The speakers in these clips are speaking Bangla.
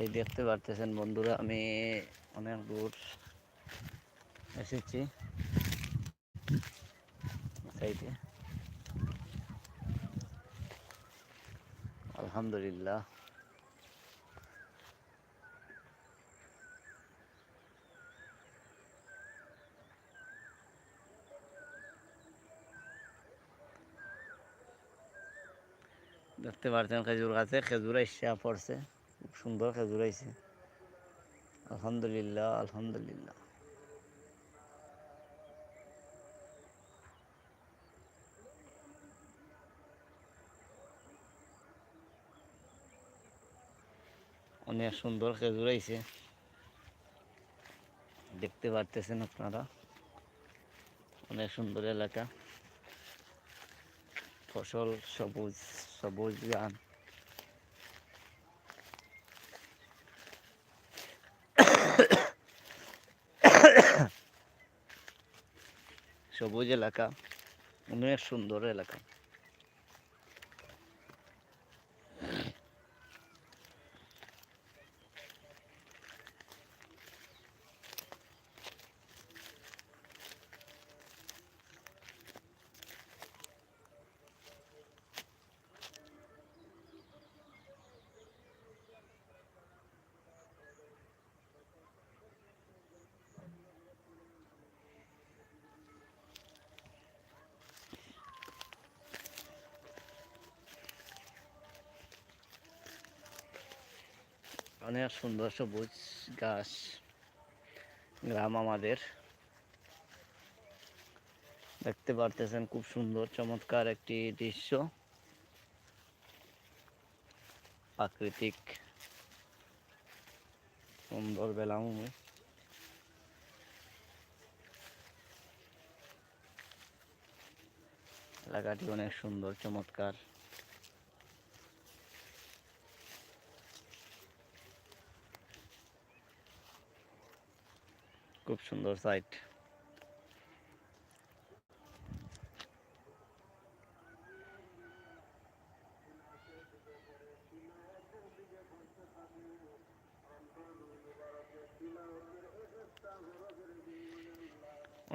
এই দেখতে পারতেছেন বন্ধুরা, আমি অনেক দূর এসেছি। সাইডে। আলহামদুলিল্লাহ। দেখতে পাচ্ছেন খেজুর গাছে, খেজুর ইচ্ছা পড়ছে। সুন্দর খেজুর আইছে আলহামদুলিল্লাহ আলহামদুলিল্লাহ। অনেক সুন্দর খেজুর আইছে দেখতে পারতেছেন আপনারা। অনেক সুন্দর এলাকা। ফসল সবুজ সবুজ গান সবুজ এলাকা অনেক সুন্দর এলাকা। অনেক সুন্দর সবুজ গাছ, গ্রাম আমাদের। দেখতে পারতেছেন খুব সুন্দর, চমৎকার একটি দৃশ্য। প্রাকৃতিক সুন্দর বেলাভূমি। এলাকাটি অনেক সুন্দর, চমৎকার। খুব সুন্দর সাইট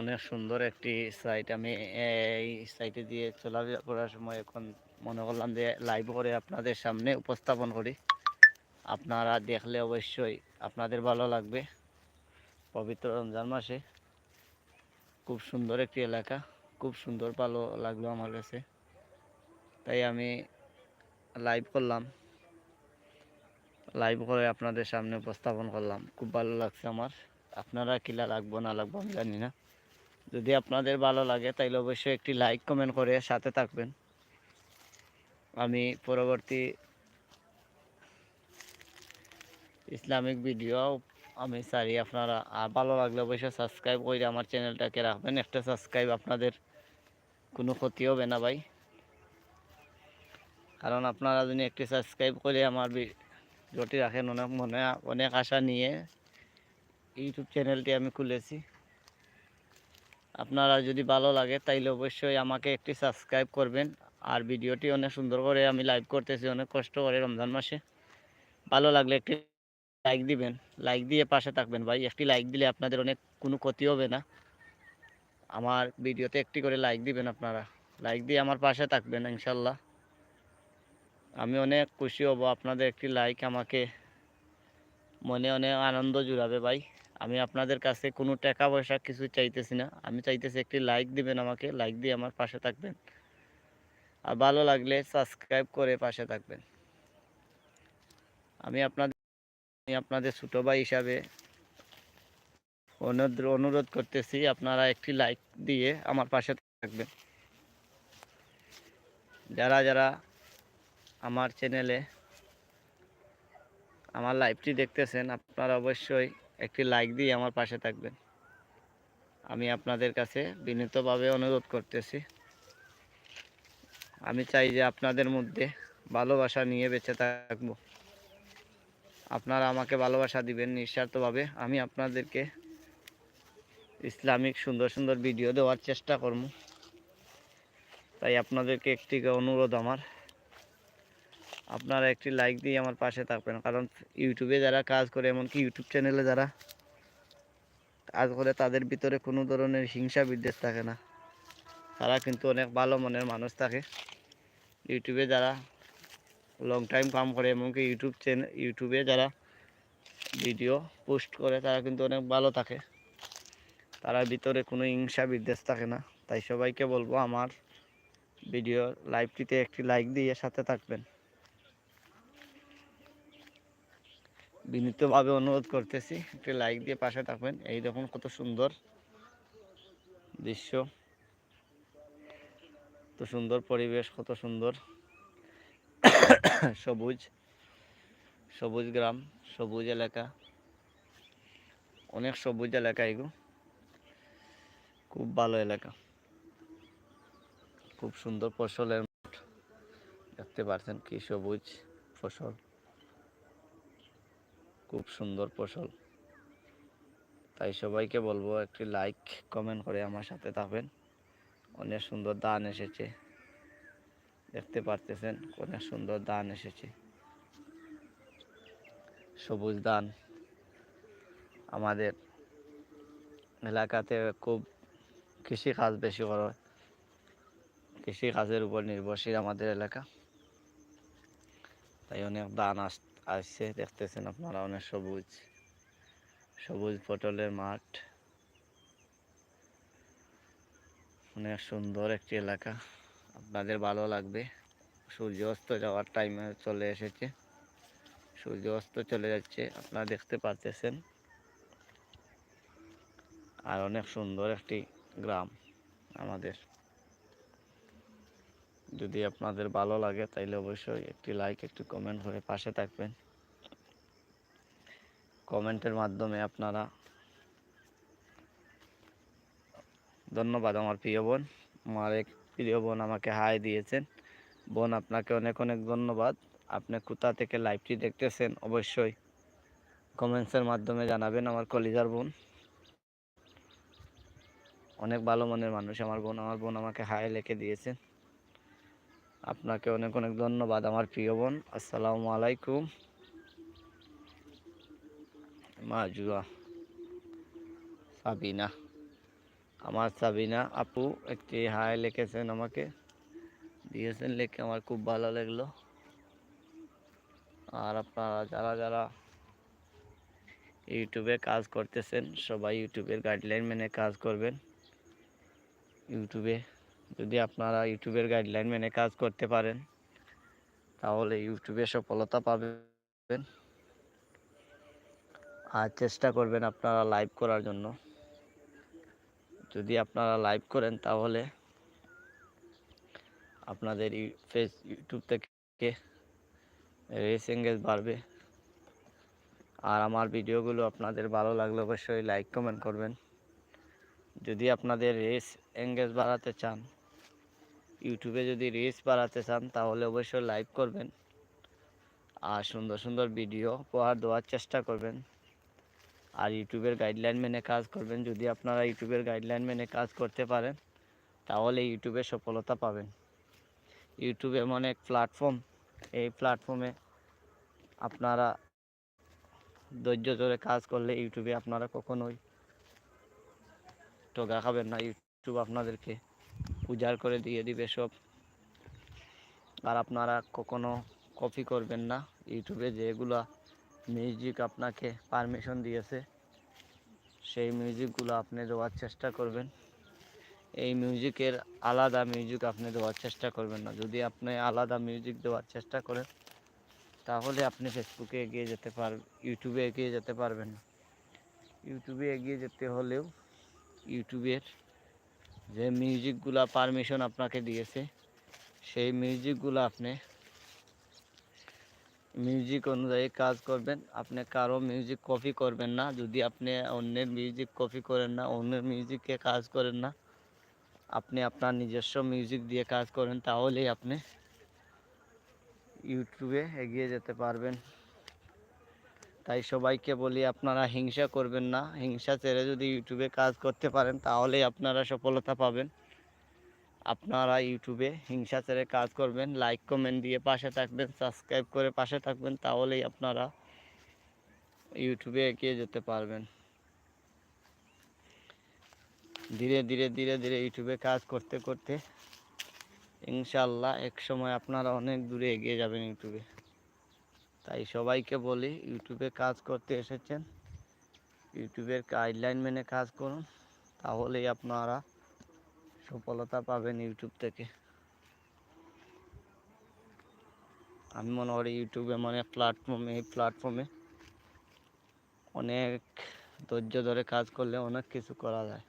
অনেক সুন্দর একটি সাইট আমি এই সাইটে দিয়ে চলাফেরা করার সময় এখন মনে করলাম যে লাইভ করে আপনাদের সামনে উপস্থাপন করি। আপনারা দেখলে অবশ্যই আপনাদের ভালো লাগবে। পবিত্র রমজান মাসে। খুব সুন্দর একটি এলাকা, খুব সুন্দর ভালো লাগল আমার কাছে। তাই আমি লাইভ করলাম। লাইভ করে আপনাদের সামনে উপস্থাপন করলাম। খুব ভালো লাগছে আমার। আপনারা কিলা লাগবো, না লাগবো আমি জানি না। যদি আপনাদের ভালো লাগে, তাইলে অবশ্যই একটি লাইক কমেন্ট করে সাথে থাকবেন। আমি পরবর্তী ইসলামিক ভিডিও আমি চাই আপনারা, আর ভালো লাগলে অবশ্যই সাবস্ক্রাইব করে আমার চ্যানেলটাকে রাখবেন। একটা সাবস্ক্রাইব আপনাদের কোনো ক্ষতি হবে না ভাই। কারণ আপনারা যদি একটি সাবস্ক্রাইব করে আমার ভিডিওটি রাখেন, অনেক মনে অনেক আশা নিয়ে ইউটিউব চ্যানেলটি আমি খুলেছি। আপনারা যদি ভালো লাগে, তাইলে অবশ্যই আমাকে একটি সাবস্ক্রাইব করবেন। আর ভিডিওটি অনেক সুন্দর করে আমি লাইভ করতেছি, অনেক কষ্ট করে রমজান মাসে। ভালো লাগলে একটি লাইক দিবেন লাইক দিয়ে পাশে থাকবেন। ভাই, একটি লাইক দিলে আপনাদের অনেক কোনো ক্ষতি হবে না। আমার ভিডিওতে একটি করে লাইক দিবেন আপনারা। লাইক দিয়ে আমার পাশে থাকবেন, ইনশাল্লাহ। আমি অনেক খুশি হব, আপনাদের একটি লাইক আমাকে মনে অনেক আনন্দ জুড়াবে, ভাই। আমি আপনাদের কাছে কোনো টাকা পয়সা কিছু চাইতেছি না। আমি চাইতেছি একটি লাইক দিবেন আমাকে লাইক দিয়ে আমার পাশে থাকবেন। আর ভালো লাগলে সাবস্ক্রাইব করে পাশে থাকবেন। আমি আপনাদের আমি আপনাদের ছোটো ভাই হিসাবে অনুরোধ অনুরোধ করতেছি, আপনারা একটি লাইক দিয়ে আমার পাশে থাকবেন। যারা যারা আমার চ্যানেলে আমার লাইভটি দেখতেছেন, আপনারা অবশ্যই একটি লাইক দিয়ে আমার পাশে থাকবেন। আমি আপনাদের কাছে বিনীতভাবে অনুরোধ করতেছি। আমি চাই যে আপনাদের মধ্যে ভালোবাসা নিয়ে বেঁচে থাকব। আপনারা আমাকে ভালোবাসা দিবেন নিঃস্বার্থভাবে। আমি আপনাদেরকে ইসলামিক সুন্দর সুন্দর ভিডিও দেওয়ার চেষ্টা করব। তাই আপনাদেরকে একটি অনুরোধ আমার। আপনারা একটি লাইক দিয়ে আমার পাশে থাকবেন। কারণ ইউটিউবে যারা কাজ করে, এমনকি ইউটিউব চ্যানেলে যারা কাজ করে, তাদের ভিতরে কোনো ধরনের হিংসা বিদ্বেষ থাকে না। তারা কিন্তু অনেক ভালো মনের মানুষ থাকে। ইউটিউবে যারা লং টাইম কাম করে, এমনকি ইউটিউব চ্যানেল ইউটিউবে যারা ভিডিও পোস্ট করে, তারা কিন্তু অনেক ভালো থাকে। তারা ভিতরে কোনো হিংসা বিদ্বেষ থাকে না। তাই সবাইকে বলব, আমার ভিডিও লাইভটিতে একটি লাইক দিয়ে সাথে থাকবেন। বিনীতভাবে অনুরোধ করতেছি, একটি লাইক দিয়ে পাশে থাকবেন। এই দেখুন কত সুন্দর দৃশ্য। কত সুন্দর পরিবেশ, কত সুন্দর সবুজ সবুজ গ্রাম, সবুজ এলাকা। অনেক সবুজ এলাকা এগুলো খুব ভালো এলাকা। খুব সুন্দর ফসলের মাঠ। দেখতে পাচ্ছেন কি সবুজ ফসল। খুব সুন্দর ফসল। তাই সবাইকে বলব একটি লাইক কমেন্ট করে আমার সাথে থাকবেন। অনেক সুন্দর ধান এসেছে। দেখতে পারতেছেন অনেক সুন্দর ধান এসেছে। সবুজ ধান আমাদের এলাকাতে খুব কৃষি কাজ বেশি করা হয়। কৃষি কাজের উপর নির্ভরশীল আমাদের এলাকা। তাই অনেক ধান আস, আসছে, দেখতেছেন আপনারা অনেক সবুজ। সবুজ পটলের মাঠ। অনেক সুন্দর একটি এলাকা। আপনাদের ভালো লাগবে। সূর্য অস্ত যাওয়ার টাইমে চলে এসেছে। সূর্য অস্ত চলে যাচ্ছে, আপনারা দেখতে পারতেছেন। আর অনেক সুন্দর একটি গ্রাম আমাদের। যদি আপনাদের ভালো লাগে, তাইলে অবশ্যই একটি লাইক একটি কমেন্ট করে পাশে থাকবেন। কমেন্টের মাধ্যমে আপনারা ধন্যবাদ আমার প্রিয় বোন। আমার এক প্রিয় বোন আমাকে হাই দিয়েছেন। বোন, আপনাকে অনেক অনেক ধন্যবাদ। আপনি কোথা থেকে লাইভটি দেখতেছেন অবশ্যই কমেন্টসের মাধ্যমে জানাবেন আমার কলিজার বোন। অনেক ভালো মনের মানুষ আমার বোন। আমার বোন আমাকে হাই লিখে দিয়েছেন। আপনাকে অনেক অনেক ধন্যবাদ আমার প্রিয় বোন। আসসালামু আলাইকুম। মাজুয়া সাবিনা। আমার সাবিনা আপু একটি হাই লিখেছেন আমাকে। দিয়েছেন লিখে আমার খুব ভালো লাগল। আর আপনারা যারা যারা ইউটিউবে কাজ করতেছেন, সবাই ইউটিউবের গাইডলাইন মেনে কাজ করবেন। ইউটিউবে যদি আপনারা ইউটিউবের গাইডলাইন মেনে কাজ করতে পারেন, তাহলে ইউটিউবে সফলতা পাবেন। আর চেষ্টা করবেন আপনারা লাইভ করার জন্য। যদি আপনারা লাইভ করেন তাহলে আপনাদের ফেস ইউটিউব থেকে রেস এঙ্গেজ বাড়বে। আর আমার ভিডিওগুলো আপনাদের ভালো লাগলে অবশ্যই লাইক কমেন্ট করবেন। যদি আপনাদের রেস এঙ্গেজ বাড়াতে চান ইউটিউবে যদি রিচ বাড়াতে চান, তাহলে অবশ্যই লাইভ করবেন। আর সুন্দর সুন্দর ভিডিও উপহার দেওয়ার চেষ্টা করবেন। আর ইউটিউবের গাইডলাইন মেনে কাজ করবেন। যদি আপনারা ইউটিউবের গাইডলাইন মেনে কাজ করতে পারেন, তাহলে ইউটিউবে সফলতা পাবেন। ইউটিউব এমন এক প্ল্যাটফর্ম এই প্ল্যাটফর্মে আপনারা ধৈর্য ধরে কাজ করলে ইউটিউবে আপনারা কখনোই টোকা খাবেন না। ইউটিউব আপনাদেরকে উজাড় করে দিয়ে দিবে সব। আর আপনারা কখনো কপি করবেন না। ইউটিউবে যেগুলো মিউজিক আপনাকে পারমিশন দিয়েছে। সেই মিউজিকগুলো আপনি দেওয়ার চেষ্টা করবেন। এই মিউজিকের আলাদা মিউজিক আপনি দেওয়ার চেষ্টা করবেন না। যদি আপনি আলাদা মিউজিক দেওয়ার চেষ্টা করেন, তাহলে আপনি ফেসবুকে এগিয়ে যেতে পারবেন ইউটিউবে এগিয়ে যেতে পারবেন না। ইউটিউবে এগিয়ে যেতে হলেও ইউটিউবের যে মিউজিকগুলো পারমিশন আপনাকে দিয়েছে, সেই মিউজিকগুলো আপনি মিউজিক অনুযায়ী কাজ করবেন। আপনি কারও মিউজিক কপি করবেন না। যদি আপনি অন্যের মিউজিক কপি করেন না, অন্যের মিউজিকে কাজ করেন না, আপনি আপনার নিজস্ব মিউজিক দিয়ে কাজ করেন, তাহলেই আপনি ইউটিউবে এগিয়ে যেতে পারবেন। তাই সবাইকে বলি, আপনারা হিংসা করবেন না। হিংসা ছেড়ে যদি ইউটিউবে কাজ করতে পারেন, তাহলেই আপনারা সফলতা পাবেন। আপনারা ইউটিউবে হিংসা ছেড়ে কাজ করবেন লাইক কমেন্ট দিয়ে পাশে থাকবেন সাবস্ক্রাইব করে পাশে থাকবেন, তাহলেই আপনারা ইউটিউবে এগিয়ে যেতে পারবেন। ধীরে ধীরে ধীরে ধীরে ইউটিউবে কাজ করতে করতে ইনশাল্লাহ এক সময় আপনারা অনেক দূরে এগিয়ে যাবেন ইউটিউবে। তাই সবাইকে বলি, ইউটিউবে কাজ করতে এসেছেন, ইউটিউবের গাইডলাইন মেনে কাজ করুন, তাহলেই আপনারা সফলতা পাবেন ইউটিউব থেকে। আমি মনে করি ইউটিউবে মানে প্ল্যাটফর্মে এই প্ল্যাটফর্মে অনেক ধৈর্য ধরে কাজ করলে অনেক কিছু করা যায়।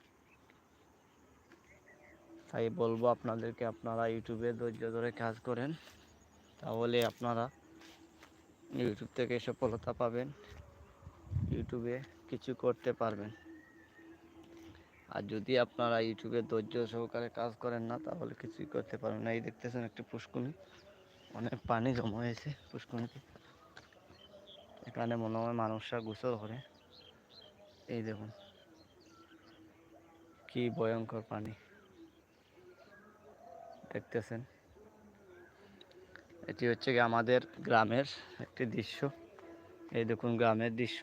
তাই বলব আপনাদেরকে, আপনারা ইউটিউবে ধৈর্য ধরে কাজ করেন, তাহলে আপনারা ইউটিউব থেকে সফলতা পাবেন ইউটিউবে কিছু করতে পারবেন। আর যদি আপনারা ইউটিউবে ধৈর্য সহকারে কাজ করেন না, তাহলে কিছুই করতে পারবেন না। এই দেখতেছেন একটি পুষ্কুনি অনেক পানি জমা হয়েছে পুষ্কুনিতে এখানে মনে হয় মানুষরা গোসল করে। এই দেখুন, কি ভয়ঙ্কর পানি। দেখতেছেন? এটি হচ্ছে আমাদের গ্রামের একটি দৃশ্য। এই দেখুন, গ্রামের দৃশ্য।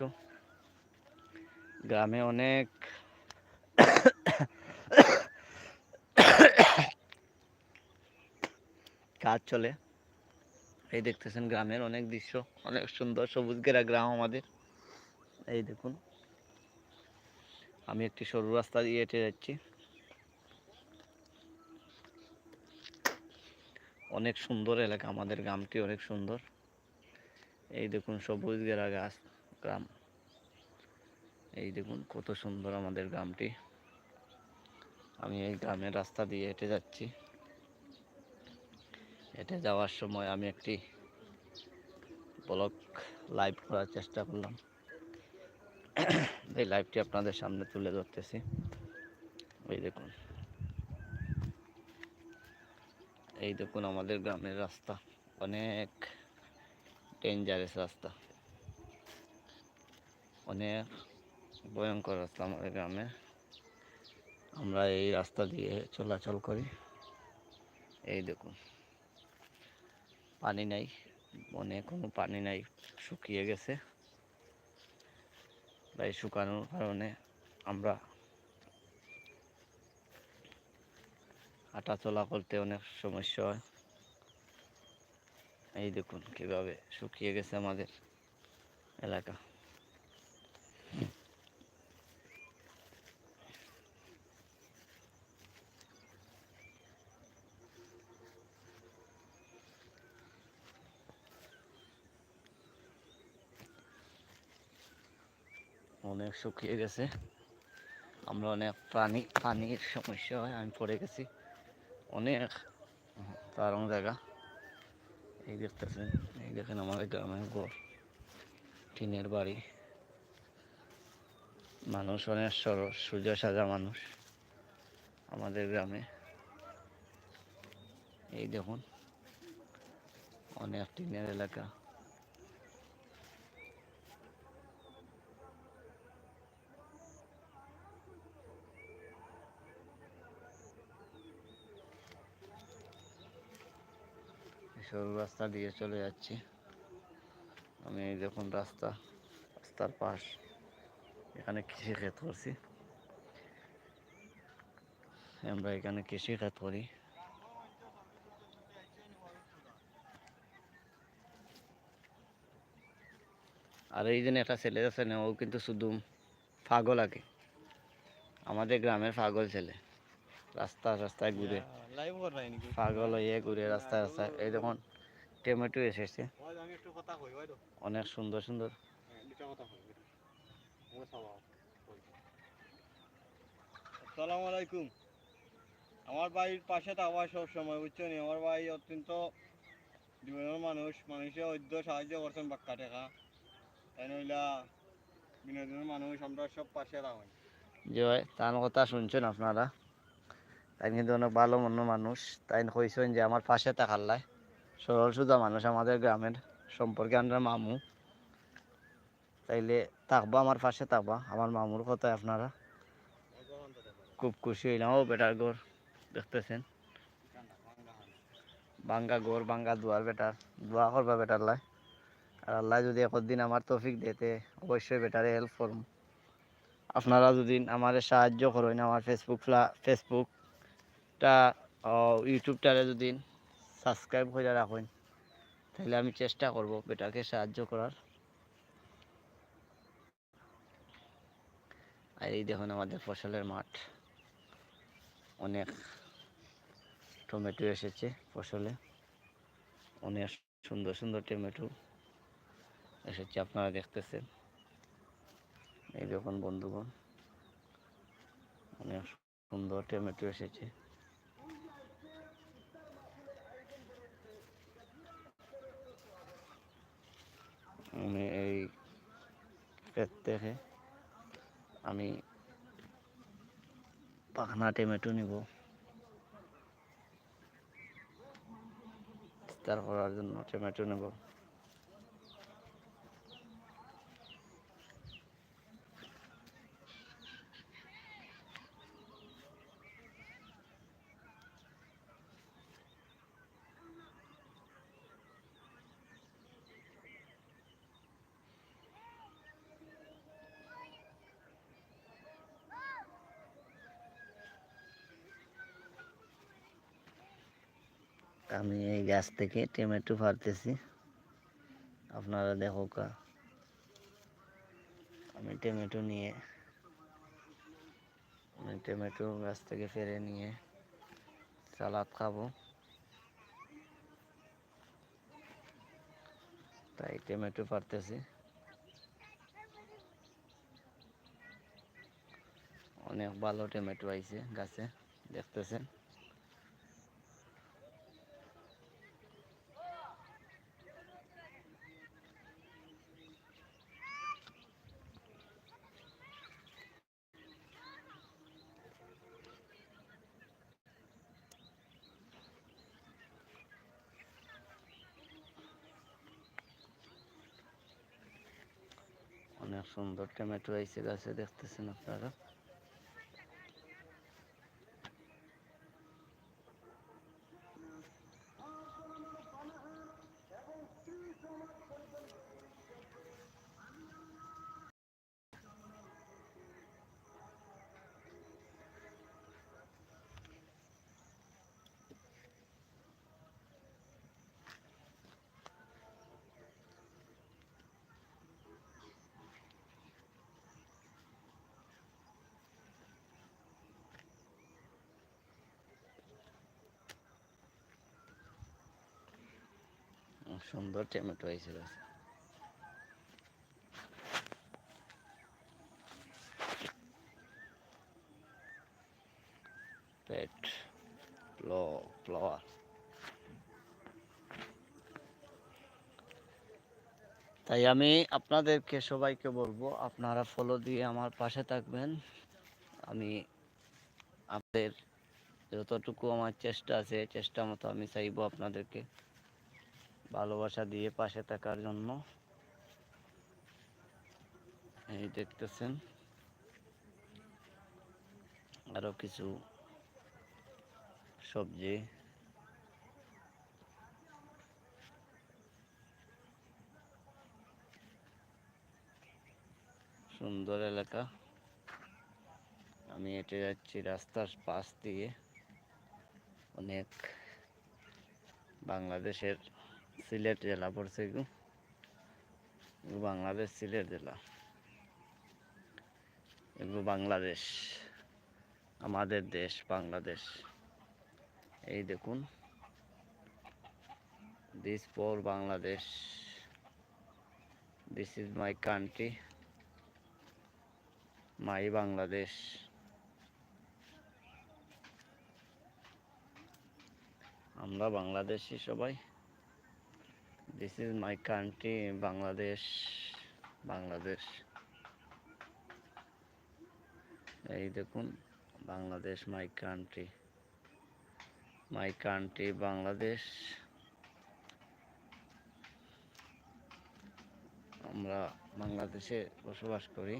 গ্রামে অনেক কাজ চলে। এই দেখতেছেন গ্রামের অনেক দৃশ্য, অনেক সুন্দর সবুজ ঘেরা গ্রাম আমাদের। এই দেখুন, আমি একটি সরু রাস্তা দিয়ে হেঁটে যাচ্ছি। অনেক সুন্দর এলাকা আমাদের গ্রামটি, অনেক সুন্দর। এই দেখুন সবুজ ঘেরা গাছ, গ্রাম। এই দেখুন কত সুন্দর আমাদের গ্রামটি। আমি এই গ্রামের রাস্তা দিয়ে হেঁটে যাচ্ছি। হেঁটে যাওয়ার সময় আমি একটি ব্লগ লাইভ করার চেষ্টা করলাম। এই লাইভটি আপনাদের সামনে তুলে ধরতেছি। এই দেখুন। এই দেখুন আমাদের গ্রামের রাস্তা। অনেক ডেঞ্জারাস রাস্তা। অনেক ভয়ঙ্কর রাস্তা আমাদের গ্রামে। আমরা এই রাস্তা দিয়ে চলাচল করি। এই দেখুন। পানি নাই বনে কোনো পানি নাই, শুকিয়ে গেছে। তাই শুকানোর কারণে আমরা হাঁটা চলা করতে অনেক সমস্যা হয়। এই দেখুন কীভাবে শুকিয়ে গেছে আমাদের এলাকা। অনেক শুকিয়ে গেছে। আমরা অনেক পানি, পানির সমস্যা হয়, আমি পড়ে গেছি। অনেক, দারুণ জায়গা। এই দেখতেছেন, এই দেখেন আমাদের গ্রামের ঘর, টিনের বাড়ি। মানুষ অনেক সরস সুজা সাজা মানুষ আমাদের গ্রামে। এই দেখুন, অনেক টিনের এলাকা। সরু রাস্তা দিয়ে চলে যাচ্ছি। আমি দেখুন রাস্তা, রাস্তার পাশ। এখানে কৃষি ক্ষেত করছি। আমরা এখানে কৃষি ক্ষেত করি। আর এই জন্য একটা ছেলে আছে না, ও কিন্তু শুধু পাগল আগে। আমাদের গ্রামের পাগল ছেলে। রাস্তা রাস্তায় ঘুরে। পাগল হয়ে ঘুরে রাস্তায় রাস্তায়। এই দেখুন টমেটো এসেছে। অনেক সুন্দর সুন্দর। হ্যাঁ, আসসালামু আলাইকুম। আমার বাড়ির পাশে থাকবা সব সময় বুঝছ নি? আমার ভাই অত্যন্ত জীবনের মানুষ মানুষে অদ্য সাহায্য করছেন বাক্কা টেকা তাই নইলা বিনোদনের মানুষ আমরা সব পাশে থাকি যে হয় তার কথা শুনছেন আপনারা? তাই কিন্তু অনেক ভালো মনের মানুষ। তাই কইছেন যে, আমার পাশে থাকার সরল সুদা মানুষ আমাদের গ্রামের সম্পর্কে আমরা মামু। তাইলে থাকবা, আমার পাশে থাকবা। আমার মামুর কথায় আপনারা খুব খুশি হইলাম। ও বেটার ঘর, দেখতেছেন? বাঙ্গা গোর বাঙ্গা দুয়ার বেটার। দোয়া করবা বেটার লাই আর আল্লাহ যদি একদিন আমার তৌফিক দিতে অবশ্যই বেটারে হেল্প করুন আপনারা যদি আমার সাহায্য করেন, আমার ফেসবুক ফেসবুক ফেসবুকটা ইউটিউবটারে যদি সাবস্ক্রাইব করে রাখেন, তাহলে আমি চেষ্টা করব বেটাকে সাহায্য করার। আর এই দেখুন আমাদের ফসলের মাঠ। অনেক টমেটো এসেছে ফসলে। অনেক সুন্দর সুন্দর টমেটো এসেছে, আপনারা দেখতেছেন। এই দেখুন বন্ধুগণ, অনেক সুন্দর টমেটো এসেছে। আমি এই ক্ষেত আমি পাখনা টেমেটো নিব। তারপর আর জন্য টেমেটো নেব আমি এই গাছ থেকে টমেটো ফারতেছি আপনারা দেখো কা। আমি টমেটো নিয়ে, আমি টমেটো গাছ থেকে ফেরে নিয়ে সালাদ খাব। তাই টমেটো পারতেছি অনেক ভালো টমেটো আইছে গাছে, দেখতেছেন? অনেক সুন্দর টমেটো আইসে গাছে দেখতেছেন আপনারা? সুন্দর টমেটো হয়েছিল। পেট ফ্লো ফ্লাওয়ার তাই আমি আপনাদেরকে সবাইকে বলব, আপনারা ফলো দিয়ে আমার পাশে থাকবেন। আমি আপনাদের যতটুকু আমার চেষ্টা আছে, চেষ্টা মতো আমি চাইব আপনাদেরকে। ভালোবাসা দিয়ে পাশে থাকার জন্য। এই দেখতেছেন। আরও কিছু সবজি। সুন্দর এলাকা। আমি হেঁটে যাচ্ছি রাস্তার পাশ দিয়ে। অনেক বাংলাদেশের সিলেট জেলা পড়ছে এগু এগু বাংলাদেশ সিলেট জেলা। এগুলো বাংলাদেশ। আমাদের দেশ, বাংলাদেশ। এই দেখুন। This for Bangladesh this is my country my Bangladesh আমরা বাংলাদেশি সবাই। This is my country Bangladesh Bangladesh এই দেখুন Bangladesh my country my country Bangladesh আমরা বাংলাদেশে বসবাস করি।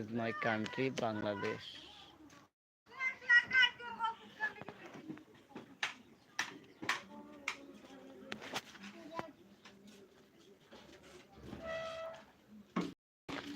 This is my country Bangladesh